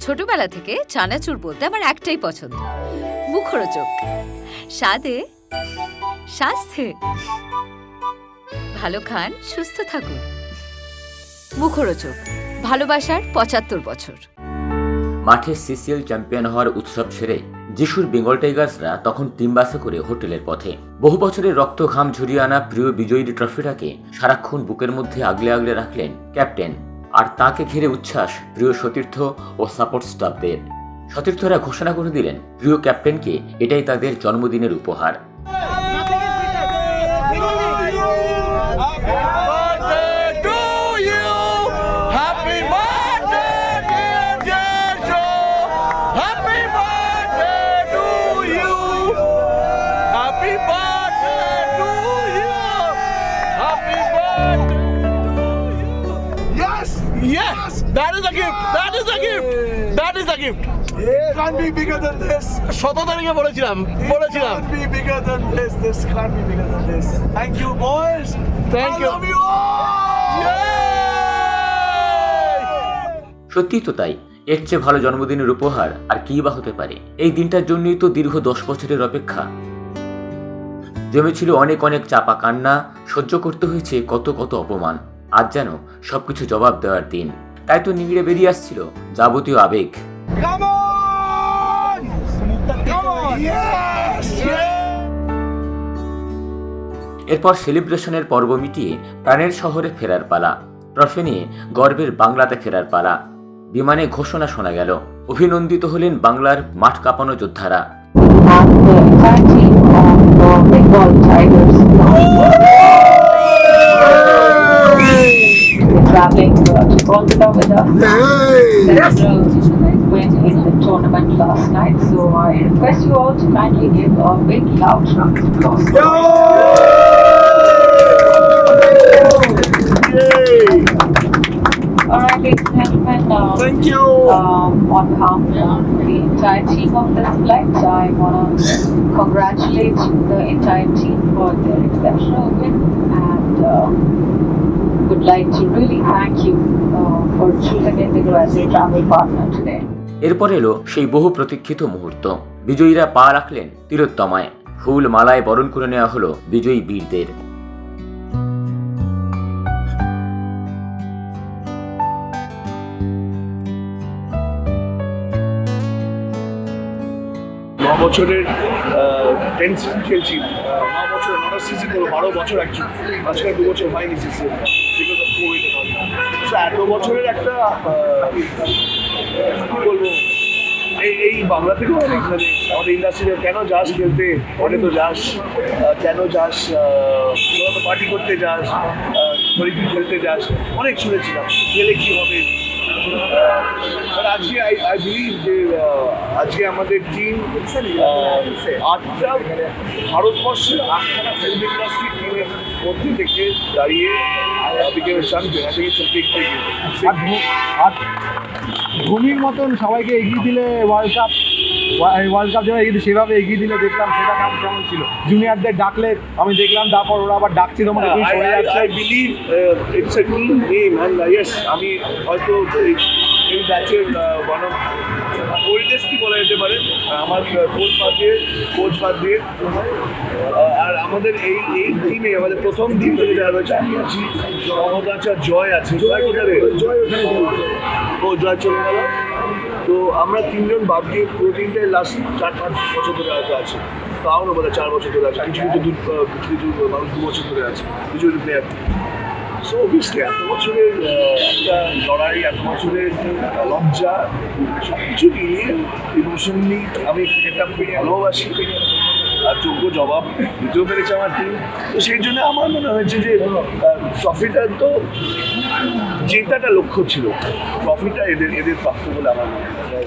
ছোটবেলা থেকে চানাচুর বলতে আমার একটাই পছন্দ। মুখরোচক। স্বাদে স্বাস্থ্যে ভালো খান, সুস্থ থাকুন। মুখরোচক। ভালোবাসার পঁচাত্তর বছর। মাঠে সিসিএল চ্যাম্পিয়ন হওয়ার উৎসব সেরে যিশুর বেঙ্গল টাইগার্সরা তখন টিম বাসে করে হোটেলের পথে। বহু বছরের রক্ত ঘাম ঝরিয়ে আনা প্রিয় বিজয়ী ট্রফিটাকে সারাক্ষণ বুকের মধ্যে আগলে আগলে রাখলেন ক্যাপ্টেন আর তাকে ঘিরে উচ্ছ্বাস প্রিয় সতীর্থ ও সাপোর্ট স্টাফদের সতীর্থরা ঘোষণা করে দিলেন প্রিয় ক্যাপ্টেনকে এটাই তাদের জন্মদিনের উপহার that is a gift. That is a gift. That is a gift. It can't be bigger than this. শত তারিখে বলেছিলাম বলেছিলাম Can't be bigger than this. This can't be bigger than this. Thank you, boys. Thank I you. love you all. Yay! সত্যি তো তাই এর চেয়ে ভালো জন্মদিনের উপহার আর কি বা হতে পারে এই দিনটার জন্যই তো দীর্ঘ দশ বছরের অপেক্ষা জমেছিল অনেক অনেক চাপা কান্না সহ্য করতে হয়েছে কত কত অপমান আজ যেন সবকিছু জবাব দেওয়ার দিন তাই তো নিংড়ে বেরিয়ে আসছিল যাবতীয় আবেগ. এরপর সেলিব্রেশনের পর্ব মিটিয়ে প্রাণের শহরে ফেরার পালা ট্রফি নিয়ে গর্বের বাংলাতে ফেরার পালা বিমানে ঘোষণা শোনা গেল অভিনন্দিত হলেন বাংলার মাঠ কাঁপানো যোদ্ধারা। Traveling uh, to Kolkata with us. Several win in the tournament last night, so I request you all to kindly give a big loud round of applause. All right, ladies and gentlemen, uh, Thank you. um, on behalf of the entire team of this flight, I want to congratulate the entire team for their exceptional win and uh, like to really thank you uh, for choosing Indigo as a travel partner today. এরপর এলো সেই বহু প্রতীক্ষিত মুহূর্ত। বিজয়ীরা পা রাখলেন তিলোত্তমায়। ফুল মালায় বরণ করে নেওয়া হলো বিজয়ী বীরদের। বছরের টেন সিজন খেলছি। ন বছর নটা সিজন বারো বছর অ্যাকচুয়ালি আজকাল দু বছর হয়নি সিজন এত বছরের একটা কি বলব, এই এই বাংলা থেকেও অনেক মানে আমাদের ইন্ডাস্ট্রিতে কেন যাস খেলতে অনেক তো যাস কেন যাস পার্টি করতে যাস হরিকি খেলতে যাস, অনেক শুনেছিলাম, খেলে কী হবে? আর আজকে আই আই বিলিভ যে আজকে আমাদের টিম আটটা ভারতবর্ষের আটখানা ফিল্ম ইন্ডাস্ট্রি টিমের মধ্যে থেকে দাঁড়িয়ে থিঙ্ক ইটস বিগ থেকে আর ধো- আর ধোনির মতন সবাইকে এগিয়ে দিলে ওয়ার্ল্ড কাপ ওয়ার্ল্ড কাপ যেভাবে এগিয়ে সেভাবে এগিয়ে দিলে দেখলাম সেটা কেমন কেমন ছিল। জুনিয়রদের ডাকলে আমি দেখলাম তারপর ওরা আবার ডাকছিল মানে সরে যাচ্ছে। I believe it's a team game and yes আমি হয়তো ব্যাচের ওয়ান অফ ওল্ডেস্ট কি বলা যেতে পারে? আমার কোচ বাদ দিয়ে কোচ বাদ দিয়ে আর আমাদের এই এই টিমে আমাদের প্রথম দিন থেকে যারা রয়েছে আমি আছি। আর জয় আছে জয় কোথায় রে? ও জয় চলে গেল তো আমরা তিনজন বাদ দিয়ে পুরো টিমটাই লাস্ট চার পাঁচ বছর ধরে হয়তো আছে। তাও না বলে চার বছর ধরে আছে। কিছু কিছু দু কিছু কিছু মানুষ দু বছর ধরে আছে। কিছু কিছু প্লেয়ার সো অবভিয়াসলি এত বছরের একটা লড়াই, এত বছরের লজ্জা সব কিছু মিলিয়ে ইমোশনালি আমি ক্রিকেটটা ভালোবাসি। যোগ্য জবাব দিতেও পেরেছে আমার টিম তো সেই জন্য আমার মনে হয়েছে যে ট্রফিটা তো জেতাটা লক্ষ্য ছিল। ট্রফিটা এদের এদের প্রাপ্য বলে আমার মনে হয়।